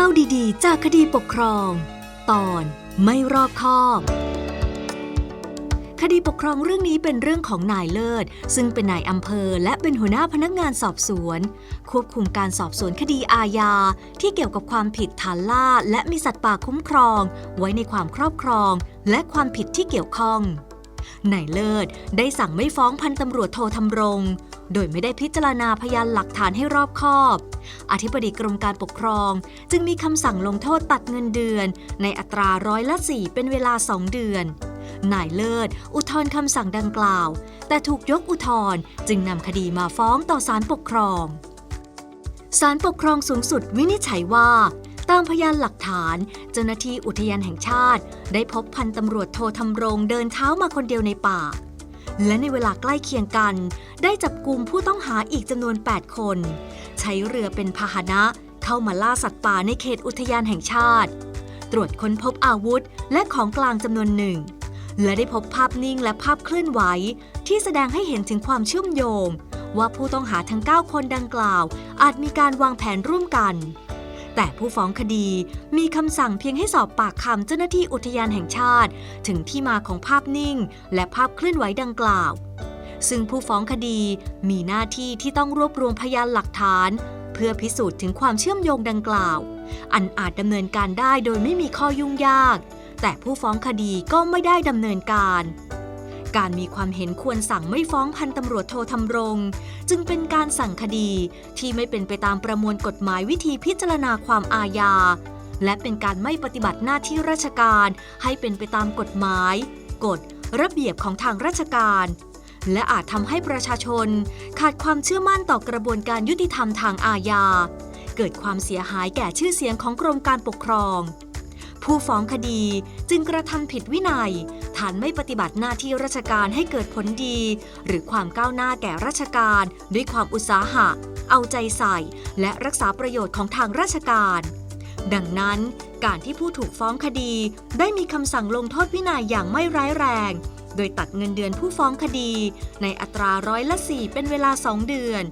เล่าดีๆ จากคดีปกครอง ตอนไม่รอบคอบ คดีปกครองเรื่องนี้เป็นเรื่องของนายเลิศ ซึ่งเป็นนายอำเภอและเป็นหัวหน้าพนักงานสอบสวน ควบคุมการสอบสวนคดีอาญา ที่เกี่ยวกับความผิดฐานล่า และมีสัตว์ป่าคุ้มครอง ไว้ในความครอบครอง และความผิดที่เกี่ยวข้องนายเลิศได้สั่งไม่ฟ้องพันตำรวจโททำรง โดยไม่ได้พิจารณาพยานหลักฐานให้รอบคอบ อธิบดีกรมการปกครอง จึงมีคำสั่งลงโทษตัดเงินเดือน ในอัตราร้อยละสี่เป็นเวลาสองเดือน นายเลิศ อุทธรณ์คำสั่งดังกล่าว แต่ถูกยกอุทธรณ์จึงนำคดีมาฟ้องต่อศาลปกครองศาลปกครองสูงสุดวินิจฉัยว่าตามพยานหลักฐาน เจ้าหน้าที่อุทยานแห่งชาติ ได้พบพันตำรวจโทรทำรงเดินเท้ามาคนเดียวในป่า และในเวลาใกล้เคียงกัน ได้จับกลุ่มผู้ต้องหาอีกจำนวน 8 คน ใช้เรือเป็นพาหนะเข้ามาล่าสัตว์ป่าในเขตอุทยานแห่งชาติ ตรวจค้นพบอาวุธและของกลางจำนวนหนึ่ง และได้พบภาพนิ่งและภาพเคลื่อนไหว ที่แสดงให้เห็นถึงความเชื่อมโยง ว่าผู้ต้องหาทั้ง 9 คนดังกล่าว อาจมีการวางแผนร่วมกัน แต่ผู้ฟ้องคดีมีคำสั่งเพียงให้สอบปากคำเจ้าหน้าที่อุทยานแห่งชาติ ถึงที่มาของภาพนิ่ง และภาพเคลื่อนไหวดังกล่าว ซึ่งผู้ฟ้องคดีมีหน้าที่ที่ต้องรวบรวมพยานหลักฐาน เพื่อพิสูจน์ถึงความเชื่อมโยงดังกล่าว อันอาจดำเนินการได้โดยไม่มีข้อยุ่งยาก แต่ผู้ฟ้องคดีก็ไม่ได้ดำเนินการ การมีความเห็นควรสั่งไม่ฟ้องพันตำรวจโททำรง จึงเป็นการสั่งคดีที่ไม่เป็นไปตามประมวลกฎหมายวิธีพิจารณาความอาญา และเป็นการไม่ปฏิบัติหน้าที่ราชการให้เป็นไปตามกฎหมาย กฎ ระเบียบของทางราชการ และอาจทำให้ประชาชน ขาดความเชื่อมั่นต่อกระบวนการยุติธรรมทางอาญา เกิดความเสียหายแก่ชื่อเสียงของกรมการปกครอง ผู้ฟ้องคดีจึงกระทำผิดวินัย ฐานไม่ปฏิบัติหน้าที่ราชการให้เกิดผลดี หรือความก้าวหน้าแก่ราชการ ด้วยความอุตสาหะ เอาใจใส่ และรักษาประโยชน์ของทางราชการ ดังนั้นการที่ผู้ถูกฟ้องคดีได้มีคำสั่งลงโทษวินัยอย่างไม่ร้ายแรง โดยตัดเงินเดือนผู้ฟ้องคดี ในอัตราร้อยละสี่เป็นเวลา 2 เดือน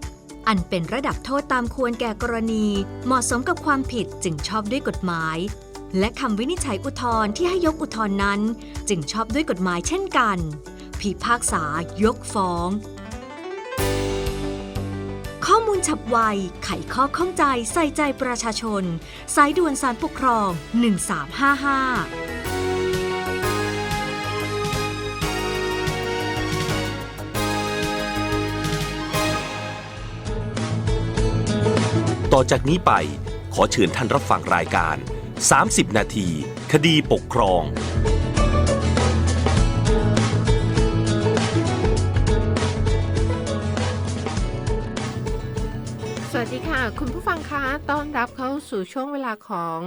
อันเป็นระดับโทษตามควรแก่กรณี เหมาะสมกับความผิดจึงชอบด้วยกฎหมาย และคำวินิจฉัยอุทธรณ์ที่ให้ยกอุทธรณ์นั้น จึงชอบด้วยกฎหมายเช่นกัน พิพากษายกฟ้อง ข้อมูลฉับไว ไขข้อข้องใจใส่ใจประชาชน สายด่วนสารปกครอง 1355ต่อจากนี้ไปขอเชิญท่านรับฟังรายการ 30 นาที คดีปกครองสวัสดีค่ะ คุณผู้ฟังคะต้อนรับเข้าสู่ช่วงเวลาของ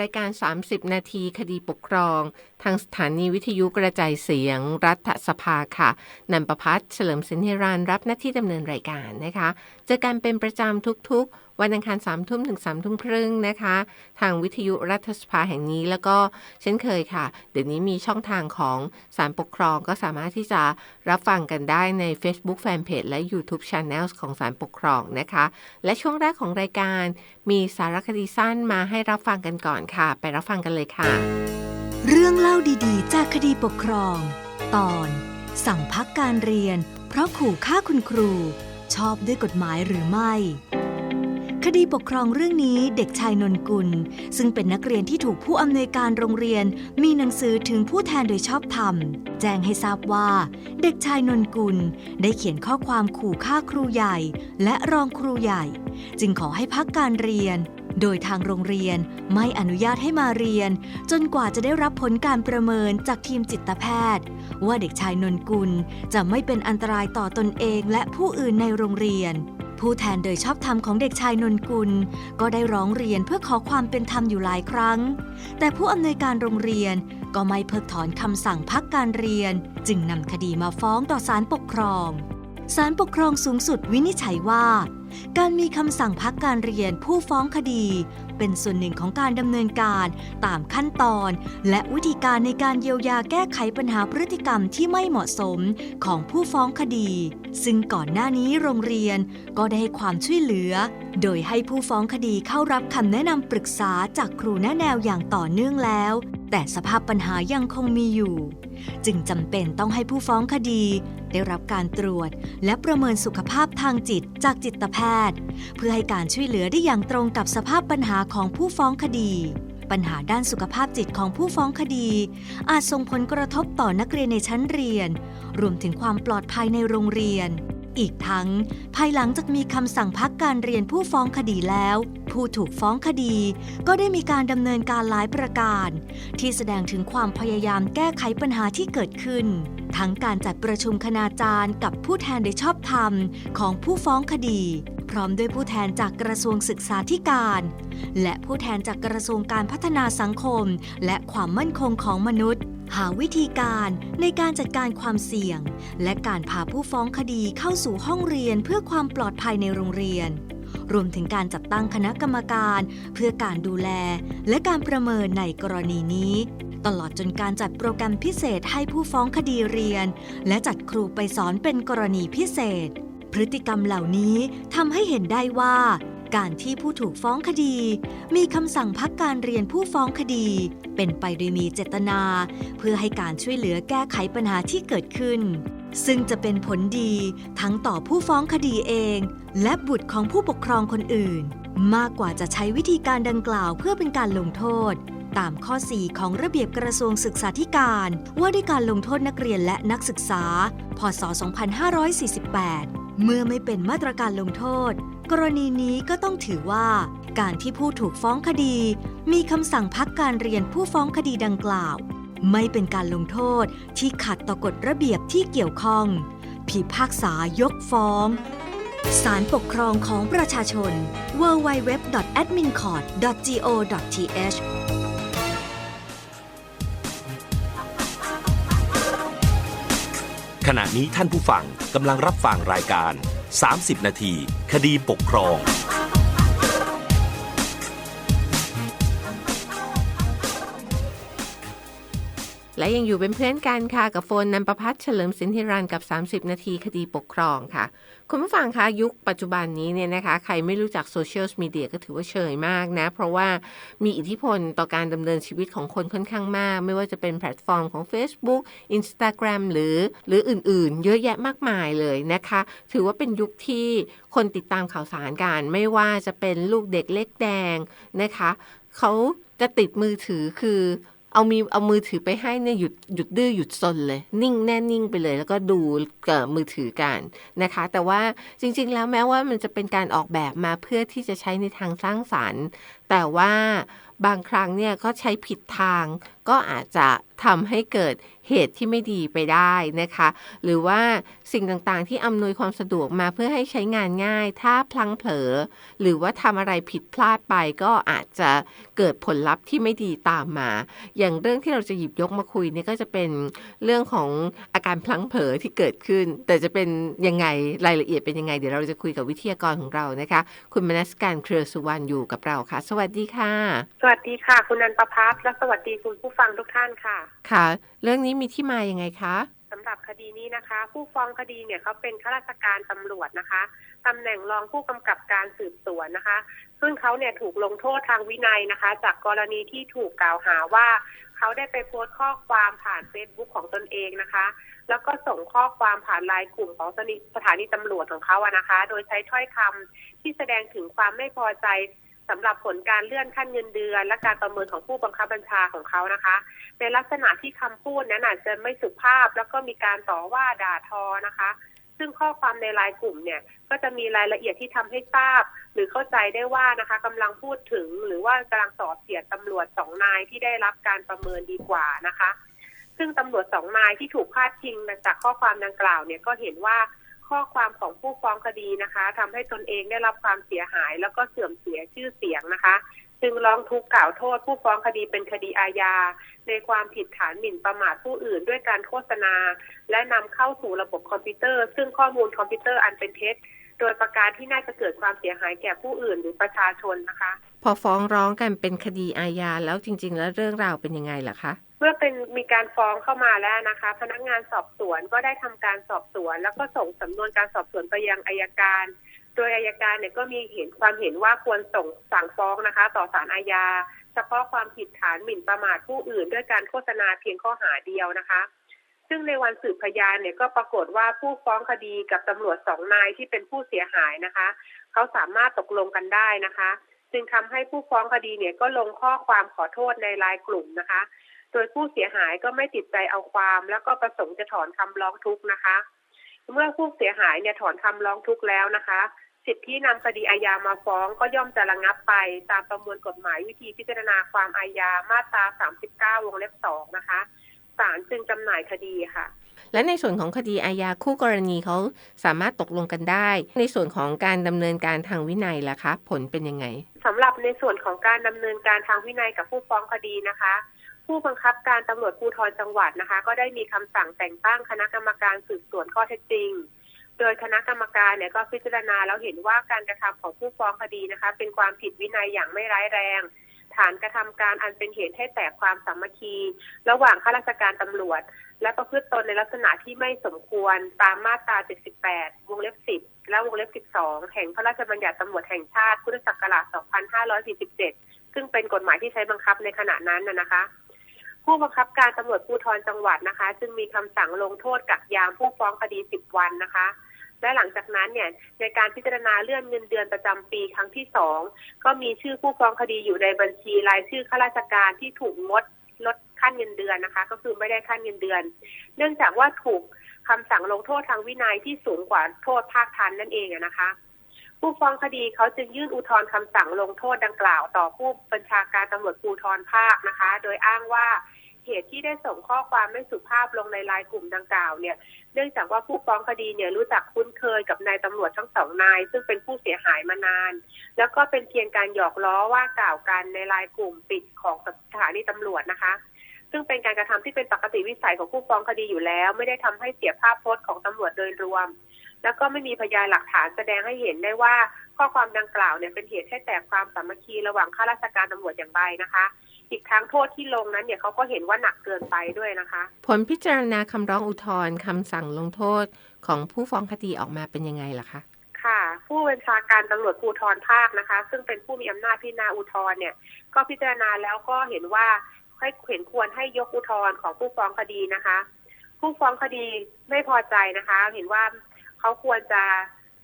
รายการ 30 นาทีคดีปกครอง ทางสถานีวิทยุกระจายเสียงรัฐสภาค่ะนันประพัฒน์เฉลิมสินเฮรานรับหน้าที่ดำเนินรายการนะคะเจอกันเป็นประจำทุกๆ วันอังคาร3ทุ่มถึง3ทุ่มครึ่งนะคะ ทางวิทยุรัฐสภาแห่งนี้แล้วก็เช่นเคยค่ะ เดี๋ยวนี้มีช่องทางของสารปกครองก็สามารถที่จะรับฟังกันได้ใน Facebook Fanpage และ YouTube Channel ของสารปกครองนะคะ และช่วงแรกของรายการมีสารคดีสั้นมาให้รับฟังกันก่อนค่ะ ไปรับฟังกันเลยค่ะ เรื่องเล่าดีๆ จากคดีปกครอง ตอน สั่งพักการเรียน เพราะขู่ฆ่าคุณครู ชอบด้วยกฎหมายหรือไม่ คดีปกครองเรื่องนี้เด็กชายนนกุล ซึ่งเป็นนักเรียนที่ถูกผู้อำนวยการโรงเรียน มีหนังสือถึงผู้แทนโดยชอบธรรม แจ้งให้ทราบว่า เด็กชายนนกุล ได้เขียนข้อความขู่ฆ่าครูใหญ่ และรองครูใหญ่ จึงขอให้พักการเรียน โดยทางโรงเรียนไม่อนุญาตให้มาเรียน จนกว่าจะได้รับผลการประเมินจากทีมจิตแพทย์ ว่าเด็กชายนนกุลจะไม่เป็นอันตรายต่อตนเองและผู้อื่นในโรงเรียน ผู้แทนโดยชอบธรรมของเด็กชายนนกุล ก็ได้ร้องเรียนเพื่อขอความเป็นธรรมอยู่หลายครั้ง แต่ผู้อำนวยการโรงเรียนก็ไม่เพิกถอนคำสั่งพักการเรียน จึงนำคดีมาฟ้องต่อศาลปกครองศาลปกครองสูงสุดวินิจฉัยว่า การมีคำสั่งพักการเรียนผู้ฟ้องคดี เป็นส่วนหนึ่งของการดำเนินการตามขั้นตอน และวิธีการในการเยียวยาแก้ไขปัญหาพฤติกรรมที่ไม่เหมาะสมของผู้ฟ้องคดี ซึ่งก่อนหน้านี้โรงเรียนก็ได้ให้ความช่วยเหลือ โดยให้ผู้ฟ้องคดีเข้ารับคำแนะนำปรึกษาจากครูแนะแนวอย่างต่อเนื่องแล้ว แต่สภาพปัญหายังคงมีอยู่ จึงจำเป็นต้องให้ผู้ฟ้องคดี ได้รับการตรวจและประเมินสุขภาพทางจิตจากจิตแพทย์ เพื่อให้การช่วยเหลือได้อย่างตรงกับสภาพปัญหาของผู้ฟ้องคดี ปัญหาด้านสุขภาพจิตของผู้ฟ้องคดี อาจส่งผลกระทบต่อนักเรียนในชั้นเรียน รวมถึงความปลอดภัยในโรงเรียน อีกทั้ง ภายหลังจากมีคำสั่งพักการเรียนผู้ฟ้องคดีแล้ว ผู้ถูกฟ้องคดี ก็ได้มีการดำเนินการหลายประการ ที่แสดงถึงความพยายามแก้ไขปัญหาที่เกิดขึ้น ทั้งการจัดประชุมคณาจารย์กับผู้แทนโดยชอบธรรมของผู้ฟ้องคดี พร้อมด้วยผู้แทนจากกระทรวงศึกษาธิการ และผู้แทนจากกระทรวงการพัฒนาสังคม และความมั่นคงของมนุษย์ หาวิธีการในการจัดการความเสี่ยง และการพาผู้ฟ้องคดีเข้าสู่ห้องเรียนเพื่อความปลอดภัยในโรงเรียน รวมถึงการจัดตั้งคณะกรรมการ เพื่อการดูแล และการประเมินในกรณีนี้ ตลอดจนการจัดโปรแกรมพิเศษให้ผู้ฟ้องคดีเรียน และจัดครูไปสอนเป็นกรณีพิเศษ พฤติกรรมเหล่านี้ทำให้เห็นได้ว่า การที่ผู้ถูกฟ้องคดี มีคำสั่งพักการเรียนผู้ฟ้องคดี เป็นไปโดยมีเจตนา เพื่อให้การช่วยเหลือแก้ไขปัญหาที่เกิดขึ้น ซึ่งจะเป็นผลดีทั้งต่อผู้ฟ้องคดีเอง และบุตรของผู้ปกครองคนอื่น มากกว่าจะใช้วิธีการดังกล่าวเพื่อเป็นการลงโทษ ตามข้อ 4 ของระเบียบกระทรวงศึกษาธิการ ว่าด้วยการลงโทษนักเรียนและนักศึกษา พศ 2548 เมื่อไม่เป็นมาตรการลงโทษ กรณีนี้ก็ต้องถือว่าการที่ผู้ถูกฟ้องคดี มีคำสั่งพักการเรียนผู้ฟ้องคดีดังกล่าว ไม่เป็นการลงโทษที่ขัดต่อกฎระเบียบที่เกี่ยวข้องพิพากษายกฟ้องศาลปกครองของประชาชน www.admincourt.go.th ขณะนี้ท่านผู้ฟังกำลังรับฟังรายการ 30 นาที คดีปกครอง และยังอยู่เป็นเพื่อนกันค่ะ กับโฟนนันประพัฒน์เฉลิมสินธิรันกับ 30 นาทีคดีปกครองค่ะ คุณผู้ฟังคะยุคปัจจุบันนี้เนี่ยนะคะ ใครไม่รู้จักโซเชียลมีเดียก็ถือว่าเฉยมากนะ เพราะว่ามีอิทธิพลต่อการดำเนินชีวิตของคนค่อนข้างมาก ไม่ว่าจะเป็นแพลตฟอร์มของ Facebook Instagram หรือ หรืออื่นๆ เยอะแยะมากมายเลยนะคะ ถือว่าเป็นยุคที่คนติดตามข่าวสารกันไม่ว่าจะเป็นลูกเด็กเล็กแดงนะคะเขาจะติดมือถือคือ เอามีเอามือถือไปให้เนี่ยหยุดหยุดดื้อหยุดซนเลย นิ่งแน่นิ่งไปเลย แล้วก็ดูเอ่อมือถือกันนะคะ แต่ว่าจริง ๆ แล้วแม้ว่ามันจะเป็นการออกแบบมาเพื่อที่จะใช้ในทางสร้างสรรค์ แต่ว่าบางครั้งเนี่ยก็ใช้ผิดทาง ก็อาจจะทำให้เกิดเหตุที่ไม่ดีไปได้นะคะ หรือว่าสิ่งต่างๆที่อำนวยความสะดวกมาเพื่อให้ใช้งานง่าย ถ้าพลังเผลอ หรือว่าทำอะไรผิดพลาดไปก็อาจจะเกิดผลลัพธ์ที่ไม่ดีตามมา อย่างเรื่องที่เราจะหยิบยกมาคุยเนี่ยก็จะเป็นเรื่องของอาการพลังเผลอที่เกิดขึ้น แต่จะเป็นยังไงรายละเอียดเป็นยังไง เดี๋ยวเราจะคุยกับวิทยากรของเรานะคะ คุณมนัสการเครือสุวรรณอยู่กับเราค่ะสวัสดีค่ะ สวัสดีค่ะ คุณนันประพัฒน์และสวัสดีคุณผู้ฟังทุกท่านค่ะ ค่ะ เรื่องนี้มีที่มายังไงคะสำหรับคดีนี้นะคะ ผู้ฟ้องคดีเนี่ยเขาเป็นข้าราชการตำรวจนะคะตำแหน่งรองผู้กำกับการสืบสวนนะคะ ซึ่งเขาเนี่ยถูกลงโทษทางวินัยนะคะ จากกรณีที่ถูกกล่าวหาว่าเขาได้ไปโพสต์ข้อความผ่านเฟซบุ๊กของตนเองนะคะ แล้วก็ส่งข้อความผ่านไลน์กลุ่มของสถานีตำรวจของเขาอะนะคะ โดยใช้ถ้อยคำที่แสดงถึงความไม่พอใจ สำหรับผลการเลื่อนขั้นเงินเดือน และการประเมินของผู้บังคับบัญชาของเขานะคะในลักษณะที่คำพูดนั้นอาจจะไม่สุภาพ แล้วก็มีการต่อว่าด่าทอนะคะ ซึ่งข้อความในไลน์กลุ่มเนี่ย ก็จะมีรายละเอียดที่ทำให้ทราบ หรือเข้าใจได้ว่านะคะกำลังพูดถึงหรือว่ากำลังสอบเสียดตำรวจสองนายที่ได้รับการประเมินดีกว่านะคะ ซึ่งตำรวจสองนายที่ถูกพาดพิงจากข้อความดังกล่าวเนี่ยก็เห็นว่า ข้อความของผู้ฟ้องคดีนะคะทำให้ตนเองได้รับความเสียหาย แล้วก็เสื่อมเสียชื่อเสียงนะคะ จึงร้องทุกข์กล่าวโทษ ผู้ฟ้องคดีเป็นคดีอาญา ในความผิดฐานหมิ่นประมาทผู้อื่นด้วยการโฆษณา และนำเข้าสู่ระบบคอมพิวเตอร์ ซึ่งข้อมูลคอมพิวเตอร์อันเป็นเท็จโดยประการที่น่าจะเกิดความเสียหายแก่ผู้อื่นหรือประชาชนนะคะ อฟ้องร้องกันเป็นคดีอาญาแล้วจริง ๆ แล้วเรื่องราวเป็นยังไงล่ะคะเมื่อเป็นมีการฟ้องเข้ามาแล้วนะคะ พนักงานสอบสวนก็ได้ทำการสอบสวน แล้วก็ส่งสำนวนการสอบสวนไปยังอายการ โดยอายการเนี่ยก็มีเห็นความเห็นว่าควรส่งสั่งฟ้องนะคะ ต่อศาลอาญาเฉพาะความผิดฐานหมิ่นประมาทผู้อื่น ด้วยการโฆษณาเพียงข้อหาเดียวนะคะ ซึ่งในวันสืบพยานเนี่ยก็ปรากฏว่าผู้ฟ้องคดีกับตำรวจสองนายที่เป็นผู้เสียหายนะคะ เขาสามารถตกลงกันได้นะคะ จึงทำให้ผู้ฟ้องคดีเนี่ยก็ลงข้อความขอโทษในลน์กลุ่มนะคะ โดยผู้เสียหายก็ไม่ติดใจเอาความ แล้วก็ประสงค์จะถอนคำร้องทุกข์นะคะ เมื่อผู้เสียหายเนี่ยถอนคำร้องทุกข์แล้วนะคะสิทธิที่นำคดีอาญามาฟ้องก็ย่อมจะระงับไป ตามประมวลกฎหมายวิธีพิจารณาความอาญามาตรา 39 วงเล็บ 2 นะคะ ศาลจึงจำหน่ายคดีค่ะ และในส่วนของคดีอาญาคู่กรณีเขาสามารถตกลงกันได้ ในส่วนของการดำเนินการทางวินัยล่ะคะ ผลเป็นยังไงสำหรับในส่วนของการดำเนินการทางวินัยกับผู้ฟ้องคดีนะคะ ผู้บังคับการตำรวจภูธรจังหวัดนะคะ ก็ได้มีคำสั่งแต่งตั้งคณะกรรมการสืบสวนข้อเท็จจริง โดยคณะกรรมการเนี่ยก็พิจารณาแล้วเห็นว่าการกระทำของผู้ฟ้องคดีนะคะ เป็นความผิดวินัยอย่างไม่ร้ายแรง ฐานกระทำการอันเป็นเหตุให้แตกความสามัคคี ระหว่างข้าราชการตำรวจ และประพฤติตนในลักษณะที่ไม่สมควรตามมาตรา 78 วงเล็บ 10 และวงเล็บ 12 แห่งพระราชบัญญัติตำรวจแห่งชาติพุทธศักราช 2547 ซึ่งเป็นกฎหมายที่ใช้บังคับในขณะนั้นนะนะคะผู้บังคับการตำรวจภูธรจังหวัดนะคะ จึงมีคำสั่งลงโทษกักยามผู้ฟ้องคดี10วันนะคะ และหลังจากนั้นเนี่ยในการพิจารณาเลื่อนเงินเดือนประจำปีครั้งที่สองก็มีชื่อผู้ฟ้องคดีอยู่ในบัญชีรายชื่อข้าราชการที่ถูกงดลดขั้นเงินเดือนนะคะ ก็คือไม่ได้ขั้นเงินเดือน เนื่องจากว่าถูกคำสั่งลงโทษทางวินัยที่สูงกว่าโทษภาคทันนั่นเองนะคะ ผู้ฟ้องคดีเขาจึงยื่นอุทธรณ์คำสั่งลงโทษดังกล่าว ต่อผู้บัญชาการตำรวจภูธรภาคนะคะ โดยอ้างว่า เหตุที่ได้ส่งข้อความไม่สุภาพลงในไลน์กลุ่มดังกล่าวเนี่ยเนื่องจากว่าผู้ฟ้องคดีเนี่ยรู้จักคุ้นเคยกับนายตำรวจทั้งสองนาย ซึ่งเป็นผู้เสียหายมานาน แล้วก็เป็นเพียงการหยอกล้อว่ากล่าวกันในไลน์กลุ่มปิดของสถานีตำรวจนะคะ ซึ่งเป็นการกระทำที่เป็นปกติวิสัยของผู้ฟ้องคดีอยู่แล้ว ไม่ได้ทำให้เสียภาพพจน์ของตำรวจโดยรวม แล้วก็ไม่มีพยานหลักฐานแสดงให้เห็นได้ว่าข้อความดังกล่าวเนี่ยเป็นเหตุให้แตกความสามัคคีระหว่างข้าราชการตำรวจอย่างไรนะคะ อีกทั้งโทษที่ลงนั้นเนี่ยเขาก็เห็นว่าหนักเกินไปด้วยนะคะ ผลพิจารณาคำร้องอุทธรณ์คำสั่งลงโทษของผู้ฟ้องคดีออกมาเป็นยังไงล่ะคะค่ะ ผู้บัญชาการตำรวจภูธรภาคนะคะ ซึ่งเป็นผู้มีอำนาจพิจารณาอุทธรณ์เนี่ย ก็พิจารณาแล้วก็เห็นว่าให้เห็นควรให้ยกอุทธรณ์ของผู้ฟ้องคดีนะคะ ผู้ฟ้องคดีไม่พอใจนะคะ เห็นว่าเขาควรจะ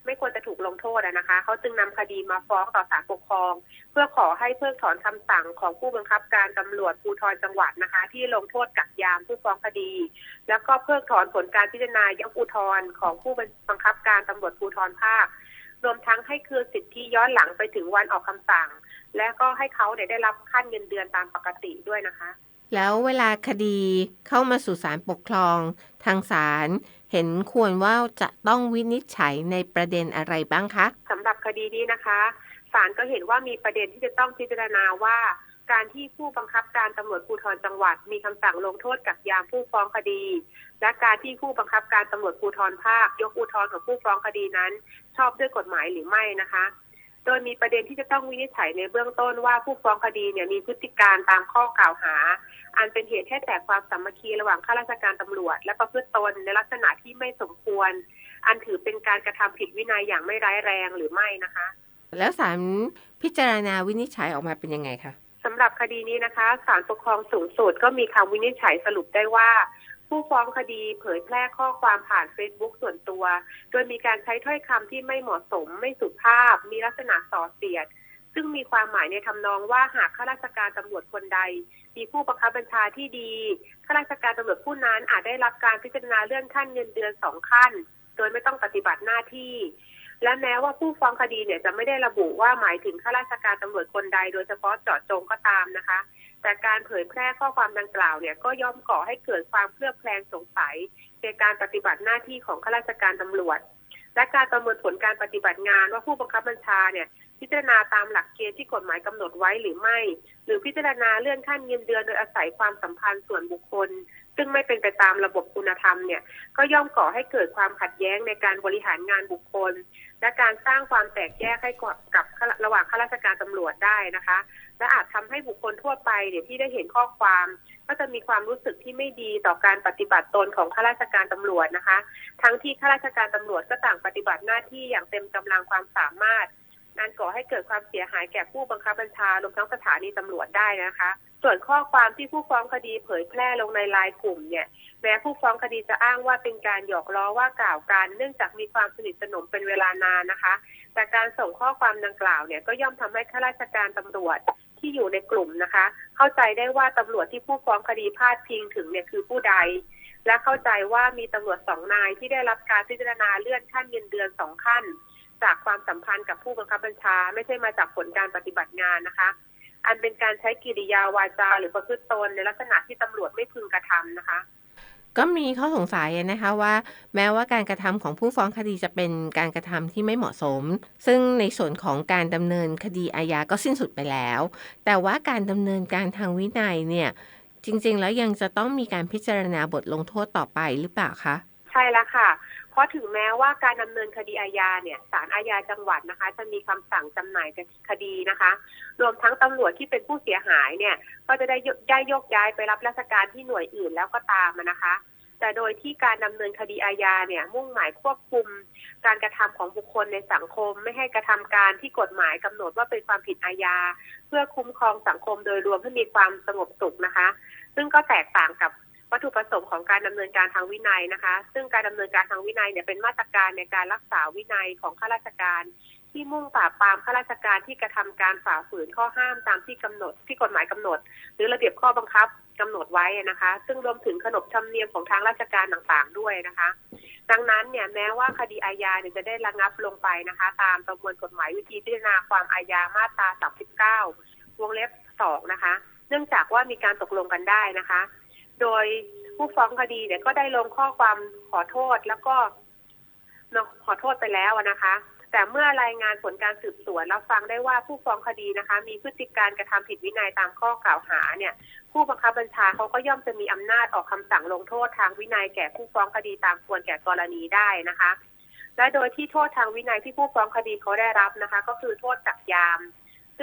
ไม่ควรจะถูกลงโทษนะคะ เขาจึงนำคดีมาฟ้องต่อศาลปกครอง เพื่อขอให้เพิกถอนคำสั่งของผู้บังคับการตำรวจภูธรจังหวัดนะคะ ที่ลงโทษกักยามผู้ฟ้องคดี แล้วก็เพิกถอนผลการพิจารณายกอุทธรณ์ของผู้บังคับการตำรวจภูธรภาค รวมทั้งให้คืนสิทธิย้อนหลังไปถึงวันออกคำสั่ง และก็ให้เขาเนี่ยได้รับขั้นเงินเดือนตามปกติด้วยนะคะ แล้วเวลาคดีเข้ามาสู่ศาลปกครองทางศาล เห็นควรว่าจะต้องวินิจฉัยในประเด็นอะไรบ้างคะสำหรับคดีนี้นะคะศาลก็เห็นว่ามีประเด็นที่จะต้องพิจารณาว่า การที่ผู้บังคับการตำรวจภูธรจังหวัด มีคำสั่งลงโทษกักยามผู้ฟ้องคดี และการที่ผู้บังคับการตำรวจภูธรภาค ยกอุทธรณ์ของผู้ฟ้องคดีนั้น ชอบด้วยกฎหมายหรือไม่นะคะ โดยมีประเด็นที่จะต้องวินิจฉัยในเบื้องต้นว่าผู้ฟ้องคดีเนี่ยมีพฤติการตามข้อกล่าวหา อันเป็นเหตุให้แตกความสามัคคีระหว่างข้าราชการตำรวจ และประพฤติตนในลักษณะที่ไม่สมควร อันถือเป็นการกระทำผิดวินัยอย่างไม่ร้ายแรงหรือไม่นะคะ แล้วศาลพิจารณาวินิจฉัยออกมาเป็นยังไงคะสำหรับคดีนี้นะคะศาลปกครองสูงสุดก็มีคำวินิจฉัยสรุปได้ว่าผู้ฟ้องคดีเผยแพร่ข้อความผ่านเฟซบุ๊กส่วนตัว โดยมีการใช้ถ้อยคำที่ไม่เหมาะสม ไม่สุภาพ มีลักษณะส่อเสียด ซึ่งมีความหมายในทำนองว่าหากข้าราชการตำรวจคนใด มีผู้บังคับบัญชาที่ดี ข้าราชการตำรวจผู้นั้นอาจได้รับการพิจารณาเลื่อนขั้นเงินเดือนสองขั้น โดยไม่ต้องปฏิบัติหน้าที่ และแม้ว่าผู้ฟ้องคดีเนี่ยจะไม่ได้ระบุว่าหมายถึงข้าราชการตำรวจคนใด โดยเฉพาะเจาะจงก็ตามนะคะ แต่การเผยแพร่ข้อความดังกล่าวเนี่ยก็ย่อมก่อให้เกิดความเคลือบแคลงสงสัยในการปฏิบัติหน้าที่ของข้าราชการตำรวจ และการประเมินผลการปฏิบัติงานว่าผู้บังคับบัญชาเนี่ย พิจารณาตามหลักเกณฑ์ที่กฎหมายกำหนดไว้หรือไม่ หรือพิจารณาเลื่อนขั้นเงินเดือนโดยอาศัยความสัมพันธ์ส่วนบุคคล ซึ่งไม่เป็นไปตามระบบคุณธรรมเนี่ยก็ย่อมก่อให้เกิดความขัดแย้งในการบริหารงานบุคคล และการสร้างความแตกแยกให้กับระหว่างข้าราชการตำรวจได้นะคะ และอาจทำให้บุคคลทั่วไปเนี่ยที่ได้เห็นข้อความก็จะมีความรู้สึกที่ไม่ดีต่อการปฏิบัติตนของข้าราชการตำรวจนะคะ ทั้งที่ข้าราชการตำรวจก็ต่างปฏิบัติหน้าที่อย่างเต็มกำลังความสามารถ นั่นก่อให้เกิดความเสียหายแก่ผู้บังคับบัญชารวมทั้งสถานีตำรวจได้นะคะ ส่วนข้อความที่ผู้ฟ้องคดีเผยแพร่ลงในไลน์กลุ่มเนี่ย แม้ผู้ฟ้องคดีจะอ้างว่าเป็นการหยอกล้อว่ากล่าวกัน เนื่องจากมีความสนิทสนมเป็นเวลานานนะคะ แต่การส่งข้อความดังกล่าวเนี่ยก็ย่อมทำให้ข้าราชการตำรวจที่อยู่ในกลุ่มนะคะ เข้าใจได้ว่าตำรวจที่ผู้ฟ้องคดีพาดพิงถึงเนี่ยคือผู้ใดและเข้าใจว่ามีตำรวจสองนายที่ได้รับการพิจารณาเลื่อนขั้นเงินเดือนสองขั้น จากความสัมพันธ์กับผู้บังคับบัญชา ไม่ใช่มาจากผลการปฏิบัติงานนะคะ อันเป็นการใช้กิริยาวาจาหรือประพฤติตนในลักษณะที่ตำรวจไม่พึงกระทำนะคะก็มีข้อสงสัยนะคะว่าแม้ว่าการกระทำของผู้ฟ้องคดีจะเป็นการกระทำที่ไม่เหมาะสม ซึ่งในส่วนของการดำเนินคดีอาญาก็สิ้นสุดไปแล้ว แต่ว่าการดำเนินการทางวินัยเนี่ย จริง ๆ แล้วยังจะต้องมีการพิจารณาบทลงโทษต่อไปหรือเปล่าคะ ใช่แล้วค่ะ เพราะถึงแม้ว่าการดำเนินคดีอาญาเนี่ยศาลอาญาจังหวัดนะคะ จะมีคำสั่งจำหน่ายคดีนะคะ รวมทั้งตำรวจที่เป็นผู้เสียหายเนี่ยก็จะได้ได้ยกย้ายไปรับราชการที่หน่วยอื่นแล้วก็ตามนะคะ แต่โดยที่การดำเนินคดีอาญาเนี่ยมุ่งหมายควบคุม การกระทำของบุคคลในสังคม ไม่ให้กระทำการที่กฎหมายกำหนดว่าเป็นความผิดอาญา เพื่อคุ้มครองสังคมโดยรวมให้มีความสงบสุขนะคะ ซึ่งก็แตกต่างกับ วัตถุประสงค์ของการดำเนินการทางวินัยนะคะ ซึ่งการดำเนินการทางวินัยเนี่ยเป็นมาตรการในการรักษาวินัยของข้าราชการ ที่มุ่งปราบปรามข้าราชการที่กระทำการฝ่าฝืนข้อห้ามตามที่กำหนดที่กฎหมายกำหนด หรือระเบียบข้อบังคับกำหนดไว้นะคะ ซึ่งรวมถึงขนบธรรมเนียมของทางราชการต่างๆ ด้วยนะคะ ดังนั้นเนี่ยแม้ว่าคดีอาญาเนี่ยจะได้ระงับลงไปนะคะ ตามประมวลกฎหมายวิธีพิจารณาความอาญามาตรา 39 วงเล็บ 2 นะคะ เนื่องจากว่ามีการตกลงกันได้นะคะ โดยผู้ฟ้องคดีเนี่ยก็ได้ลงข้อความขอโทษแล้วก็ขอโทษไปแล้วนะคะ แต่เมื่อรายงานผลการสืบสวนแล้วฟังได้ว่าผู้ฟ้องคดีนะคะ มีพฤติการกระทำผิดวินัยตามข้อกล่าวหาเนี่ย ผู้บังคับบัญชาเขาก็ย่อมจะมีอำนาจออกคำสั่งลงโทษทางวินัยแก่ผู้ฟ้องคดีตามควรแก่กรณีได้นะคะ และโดยที่โทษทางวินัยที่ผู้ฟ้องคดีเขาได้รับนะคะ ก็คือโทษจับยาม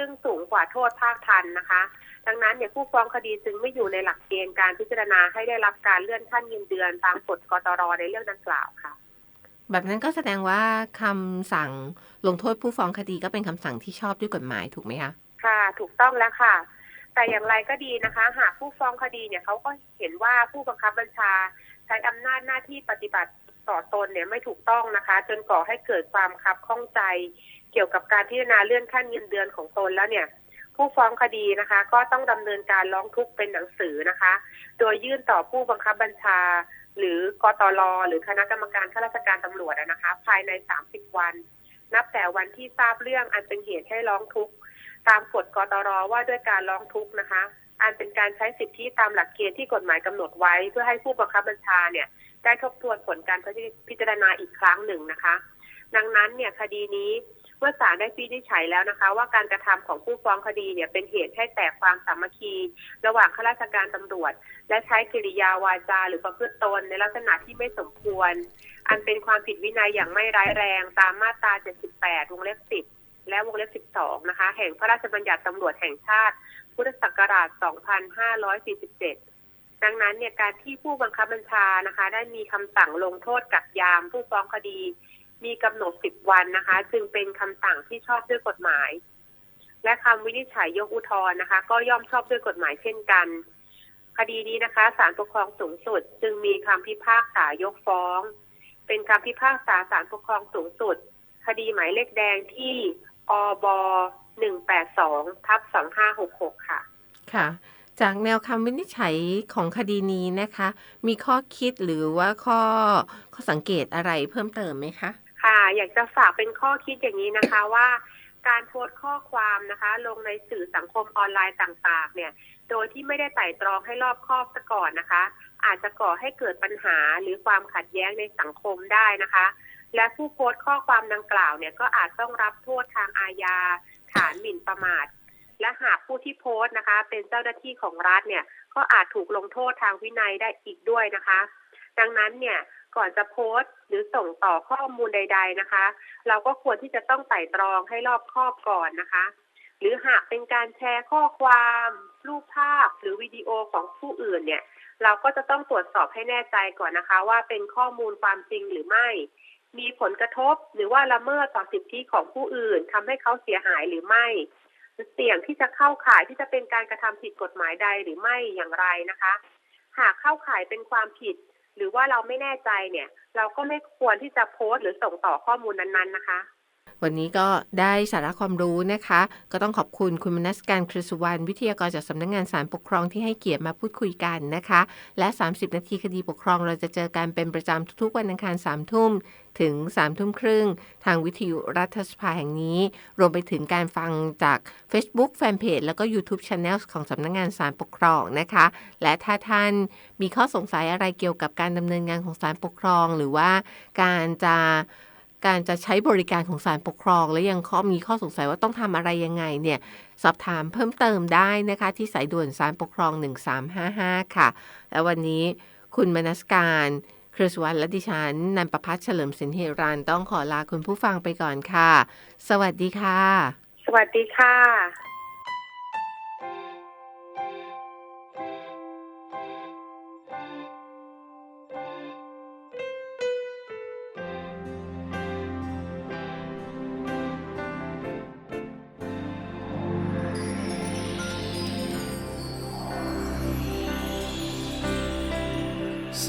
ซึ่งสูงกว่าโทษภาคทันนะคะ ดังนั้นเนี่ยผู้ฟ้องคดีจึงไม่อยู่ในหลักเกณฑ์การพิจารณาให้ได้รับการเลื่อนขั้นเงินเดือนตามกฎกตรในเรื่องดังกล่าวค่ะ แบบนั้นก็แสดงว่าคำสั่งลงโทษผู้ฟ้องคดีก็เป็นคำสั่งที่ชอบด้วยกฎหมายถูกไหมคะค่ะ ถูกต้องแล้วค่ะ แต่อย่างไรก็ดีนะคะ หากผู้ฟ้องคดีเนี่ยเขาก็เห็นว่าผู้บังคับบัญชาใช้อำนาจหน้าที่ปฏิบัติต่อตนเนี่ยไม่ถูกต้องนะคะ จนก่อให้เกิดความคับข้องใจ เกี่ยวกับการพิจารณาเลื่อนขั้นเงินเดือนของตนแล้วเนี่ย ผู้ฟ้องคดีนะคะ ก็ต้องดำเนินการร้องทุกข์เป็นหนังสือนะคะ โดยยื่นต่อผู้บังคับบัญชา หรือกตรหรือคณะกรรมการข้าราชการตำรวจนะคะ ภายใน 30 วัน นับแต่วันที่ทราบเรื่องอันเป็นเหตุให้ร้องทุกข์ตามกฎกตรว่าด้วยการร้องทุกข์นะคะ อันเป็นการใช้สิทธิตามหลักเกณฑ์ที่กฎหมายกำหนดไว้ เพื่อให้ผู้บังคับบัญชาเนี่ยได้ทบทวนผลการพิจารณาอีกครั้งหนึ่งนะคะ ดังนั้นเนี่ยคดีนี้ เมื่อศาลได้พิจฉัยแล้วนะคะ ว่าการกระทำของผู้ฟ้องคดีเนี่ยเป็นเหตุให้แตกความสามัคคี ระหว่างข้าราชการตำรวจ และใช้กิริยาวาจาหรือประพฤติตนในลักษณะที่ไม่สมควร อันเป็นความผิดวินัยอย่างไม่ร้ายแรงตามมาตรา 78 วงเล็บ 10 และวงเล็บ 12 นะคะ แห่งพระราชบัญญัติตำรวจแห่งชาติ พุทธศักราช 2547ดังนั้นเนี่ยการที่ผู้บังคับบัญชานะคะ ได้มีคำสั่งลงโทษกับยามผู้ฟ้องคดี มีกำหนด 10 วันนะคะ จึงเป็นคำสั่งที่ชอบด้วยกฎหมาย และคำวินิจฉัยยกอุทธรณ์นะคะ ก็ย่อมชอบด้วยกฎหมายเช่นกัน คดีนี้นะคะศาลปกครองสูงสุด จึงมีคำพิพากษายกฟ้อง เป็นคำพิพากษาศาลปกครองสูงสุด คดีหมายเลขแดงที่อบ182ทับ2566 ค่ะ ค่ะ จากแนวคำวินิจฉัยของคดีนี้นะคะ มีข้อคิดหรือว่าข้อข้อสังเกตอะไรเพิ่มเติมไหมคะ ค่ะ อยากจะฝากเป็นข้อคิดอย่างนี้นะคะว่าการโพสต์ข้อความนะคะ ลงในสื่อสังคมออนไลน์ต่าง ๆ เนี่ย โดยที่ไม่ได้ไต่ตรองให้รอบคอบซะก่อนนะคะ อาจจะก่อให้เกิดปัญหาหรือความขัดแย้งในสังคมได้นะคะ และผู้โพสต์ข้อความดังกล่าวเนี่ยก็อาจต้องรับโทษทางอาญาฐานหมิ่นประมาท และหากผู้ที่โพสต์นะคะ เป็นเจ้าหน้าที่ของรัฐเนี่ยก็อาจถูกลงโทษทางวินัยได้อีกด้วยนะคะ ดังนั้นเนี่ย ก่อนจะโพสต์หรือส่งต่อข้อมูลใด ๆนะคะ เราก็ควรที่จะต้องไต่ตรองให้รอบคอบก่อนนะคะ หรือหากเป็นการแชร์ข้อความ รูปภาพหรือวิดีโอของผู้อื่นเนี่ย เราก็จะต้องตรวจสอบให้แน่ใจก่อนนะคะ ว่าเป็นข้อมูลความจริงหรือไม่ มีผลกระทบหรือว่าละเมิดต่อสิทธิของผู้อื่นทำให้เขาเสียหายหรือไม่เสี่ยงที่จะเข้าข่ายที่จะเป็นการกระทำผิดกฎหมายใดหรือไม่อย่างไรนะคะ หากเข้าข่ายเป็นความผิด รือว่าเราไม่แน่ใจเนี่ย เราก็ไม่ควรที่จะโพสต์หรือส่งต่อข้อมูลนั้นๆนะคะ วันนี้ก็ได้สาระความรู้นะคะ ก็ต้องขอบคุณคุณมนัสการคริสุวรรณวิทยากรจากสำนักงงานสารปกครองที่ให้เกียรติมาพูดคุยกันนะคะ และ 30 นาทีคดีปกครองเราจะเจอกันเป็นประจำทุกๆวันอังคาร3ทุ่มถึง3ทุ่มครึ่ง ทางวิทยุรัฐสภาแห่งนี้ รวมไปถึงการฟังจาก Facebook Fanpage แล้วก็ YouTube Channel ของสำนักงงานสารปกครองนะคะ และถ้าท่านมีข้อสงสัยอะไรเกี่ยวกับการดำเนินงานของสารปกครอง หรือว่าการจะ การจะใช้บริการของศาลปกครอง และยังข้อมีข้อสงสัยว่าต้องทำอะไรยังไงเนี่ยสอบถามเพิ่มเติมได้นะคะ ที่สายด่วนศาลปกครอง 1355 ค่ะ และวันนี้คุณมนัสการเครือสวรรณและดิฉันนันประพัฒน์เฉลิมสินเฮรันต้องขอลาคุณผู้ฟังไปก่อนค่ะ สวัสดีค่ะ สวัสดีค่ะ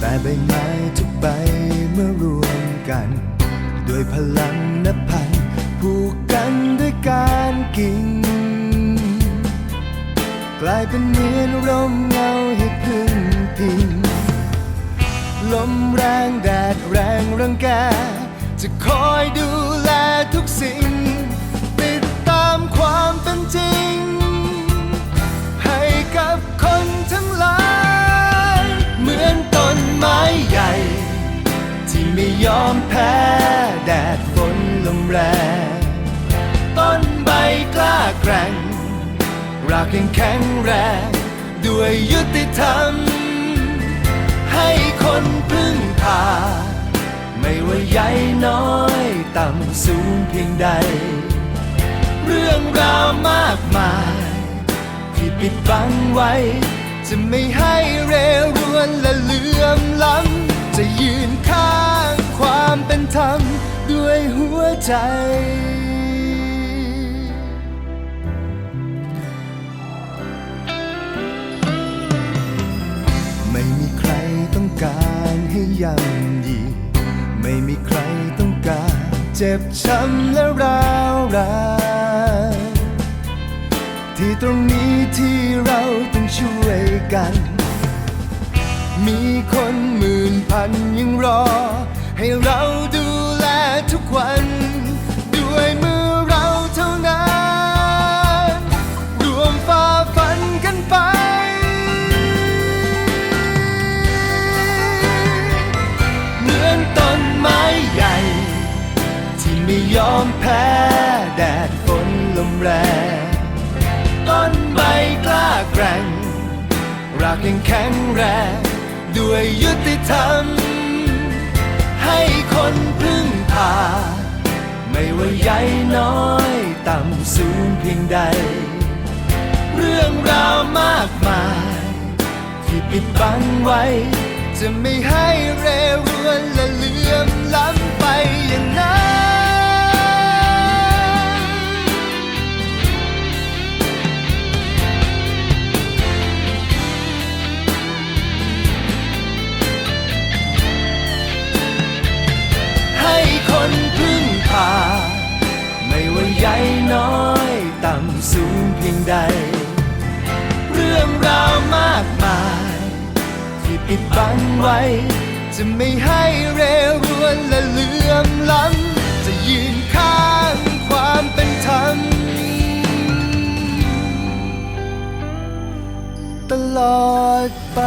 แต่ใบไม้ทุกใบเมื่อรวมกัน ด้วยพลังนับพันผูกกันด้วยการกิ่ง กลายเป็นเหมือนร่มเงาให้พึ่งพิงลมแรงแดดแรงรังแก จะคอยดูแลทุกสิ่ง ติดตามความเป็นจริง ให้กับคนทั้งหลาย ไม้ใหญ่ ที่ไม่ยอมแพ้ แดดฝนลมแรง ต้นใบกล้าแกร่งรากยังแข็งแรง ด้วยยุติธรรม ให้คนพึ่งพา ไม่ว่าใหญ่น้อย ต่ำสูงเพียงใด เรื่องราวมากมาย ที่ปิดบังไว้ จะไม่ให้เรรวนและเลื่อมล้ำจะยืนข้างความเป็นธรรมด้วยหัวใจไม่มีใครต้องการให้ย่ำยีไม่มีใครต้องการเจ็บช้ำและร้าวรานที่ตรงนี้ที่เราต ช่วยกัน มีคนหมื่นพันยังรอ ให้เราดูแลทุกวันากยังแข็งแรง ด้วยยุติธรรม ให้คนพึ่งพา ไม่ว่าใหญ่น้อย ต่ำสูงเพียงใด เรื่องราวมากมาย ที่ปิดบังไว้ จะไม่ให้เรรวนและเลื่อมล้ำไปอย่างนั้น ปิดบังไว้ จะไม่ให้เรรวนและเลื่อมล้ำจะยืนข้างความเป็นธรรม ตลอดไป